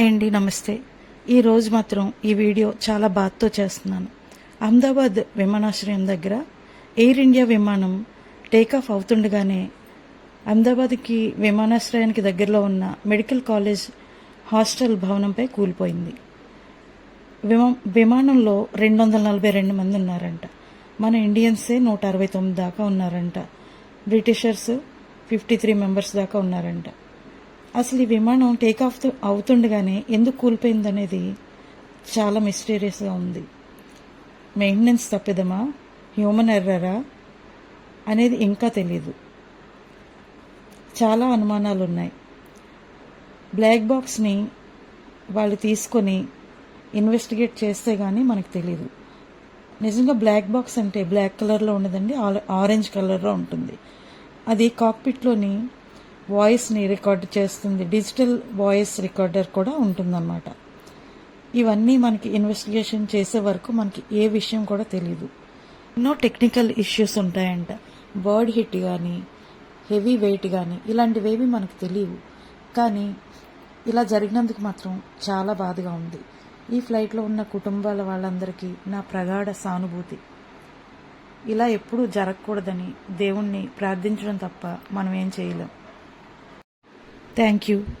Hi అండి నమస్తే. ఈరోజు మాత్రం ఈ వీడియో చాలా బాధతో చేస్తున్నాను. అహ్మదాబాద్ విమానాశ్రయం దగ్గర ఎయిర్ ఇండియా విమానం టేకాఫ్ అవుతుండగానే అహ్మదాబాద్కి విమానాశ్రయానికి దగ్గరలో ఉన్న మెడికల్ కాలేజ్ హాస్టల్ భవనంపై కూలిపోయింది. విమా విమానంలో రెండు వందల నలభై రెండు మంది ఉన్నారంట. మన ఇండియన్సే నూట అరవై తొమ్మిది దాకా ఉన్నారంట. బ్రిటిషర్స్ ఫిఫ్టీ త్రీ మెంబర్స్ దాకా ఉన్నారంట. అసలు ఈ విమానం టేక్ ఆఫ్ అవుతుండగానే ఎందుకు కూలిపోయిందనేది చాలా మిస్టీరియస్గా ఉంది. మెయింటెనెన్స్ తప్పిదమా? హ్యూమన్ ఎర్రరా అనేది ఇంకా తెలియదు చాలా అనుమానాలు ఉన్నాయి బ్లాక్ బాక్స్ని వాళ్ళు తీసుకొని ఇన్వెస్టిగేట్ చేస్తే కానీ మనకు తెలియదు నిజంగా బ్లాక్ బాక్స్ అంటే బ్లాక్ కలర్లో ఉండదండి ఆరెంజ్ కలర్లో ఉంటుంది. అది కాక్పిట్లోని వాయిస్ని రికార్డ్ చేస్తుంది. డిజిటల్ వాయిస్ రికార్డర్ కూడా ఉంటుందన్నమాట. ఇవన్నీ మనకి ఇన్వెస్టిగేషన్ చేసే వరకు మనకి ఏ విషయం కూడా తెలియదు ఎన్నో టెక్నికల్ ఇష్యూస్ ఉంటాయంట. బర్డ్ హిట్ కానీ హెవీ వెయిట్ కానీ ఇలాంటివేవి మనకు తెలియవు కానీ ఇలా జరిగినందుకు మాత్రం చాలా బాధగా ఉంది. ఈ ఫ్లైట్లో ఉన్న కుటుంబాల వాళ్ళందరికీ నా ప్రగాఢ సానుభూతి. ఇలా ఎప్పుడూ జరగకూడదని దేవుణ్ణి ప్రార్థించడం తప్ప మనం ఏం చేయలేం. Thank you.